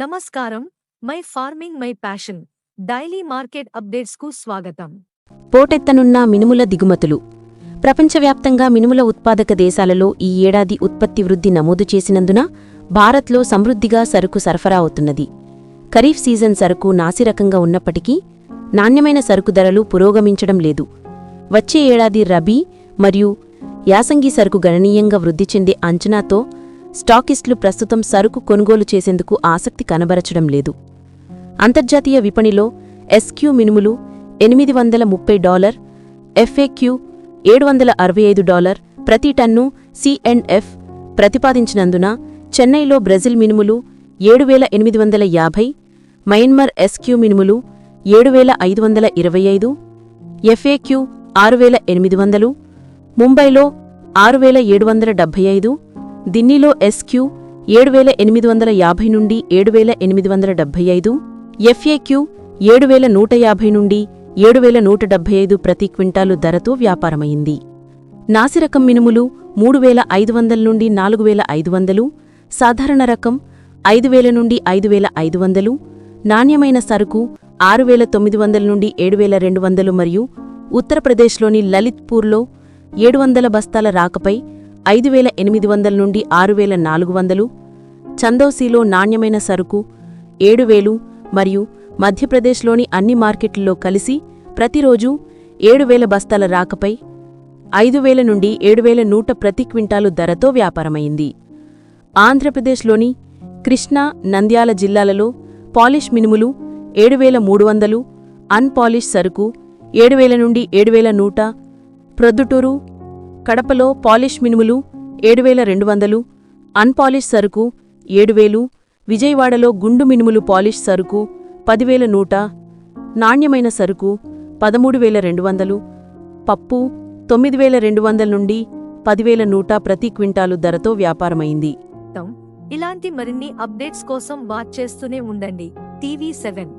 నమస్కారం. My farming my passion. Daily market అప్డేట్స్కు స్వాగతం. పోటెత్తనున్న మినుముల దిగుమతులు. ప్రపంచవ్యాప్తంగా మినుముల ఉత్పాదక దేశాలలో ఈ ఏడాది ఉత్పత్తి వృద్ధి నమోదు చేసినందున భారత్లో సమృద్ధిగా సరుకు సరఫరా అవుతున్నది. ఖరీఫ్ సీజన్ సరుకు నాసిరకంగా ఉన్నప్పటికీ నాణ్యమైన సరుకు ధరలు పురోగమించడం లేదు. వచ్చే ఏడాది రబీ మరియు యాసంగి సరుకు గణనీయంగా వృద్ధి చెందే అంచనాతో స్టాకిస్టులు ప్రస్తుతం సరుకు కొనుగోలు చేసేందుకు ఆసక్తి కనబరచడం లేదు. అంతర్జాతీయ విపణిలో ఎస్క్యూ మినుములు ఎనిమిది వందల ముప్పై డాలర్ ఎఫ్ఏక్యూ ఏడు వందల అరవై ఐదు డాలర్ ప్రతి టన్ను సిఎండ్ఎఫ్ ప్రతిపాదించినందున చెన్నైలో బ్రెజిల్ మినుములు ఏడు వేల ఎనిమిది వందల యాభై మయన్మార్ ఎస్క్యూ మినుములు ఏడు వేల ఐదు వందల ఇరవై ఐదు ఎఫ్ఏక్యూ ఆరు వేల ఎనిమిది వందలు ముంబైలో ఆరు వేల ఏడు వందల డెబ్బై ఐదు దిన్నీలో ఎస్క్యూ ఏడు వేల ఎనిమిది వందల యాభై నుండి ఏడు వేల ఎనిమిది వందల డెబ్బై ఐదు ఎఫ్ఏక్యూ ఏడు వేల నూట యాభై నుండి ఏడు వేల నూట డెబ్బై ఐదు ప్రతి క్వింటాలు ధరతో వ్యాపారమైంది. నాసిరకం మినుములు మూడు వేల ఐదు వందల నుండి నాలుగు వేల ఐదు వందలు సాధారణ రకం ఐదు వేల నుండి ఐదు వేల ఐదు వందలు నాణ్యమైన సరుకు ఆరు వేల తొమ్మిది వందల నుండి ఏడు వేల రెండు వందలు మరియు ఉత్తరప్రదేశ్లోని లలిత్పూర్లో ఏడు వందల బస్తాల రాకపై ఐదు వేల ఎనిమిది వందల నుండి ఆరు వేల నాలుగు వందలు చందౌసీలో నాణ్యమైన సరుకు ఏడు వేలు మరియు మధ్యప్రదేశ్లోని అన్ని మార్కెట్లలో కలిసి ప్రతిరోజు ఏడు వేల బస్తాల రాకపై ఐదు వేల నుండి ఏడు వేల నూట ప్రతి క్వింటాలు ధరతో వ్యాపారమైంది. ఆంధ్రప్రదేశ్లోని కృష్ణా నంద్యాల జిల్లాలలో పాలిష్ మినుములు ఏడు వేల మూడు వందలు అన్పాలిష్ సరుకు ఏడు వేల నుండి ఏడు వేల నూట ప్రొద్దుటూరు కడపలో పాలిష్ మినుములు ఏడు వేల రెండు వందలు అన్పాలిష్ సరుకు ఏడు వేలు విజయవాడలో గుండు మినుములు పాలిష్ సరుకు పదివేల నూట నాణ్యమైన సరుకు పదమూడు వేల రెండు వందలు పప్పు తొమ్మిది వేల రెండు వందల నుండి పదివేల నూట ప్రతి క్వింటాలు ధరతో వ్యాపారమైంది. ఇలాంటి మరిన్ని అప్డేట్స్ కోసం వాచ్ చేస్తూనే ఉండండి. TV seven.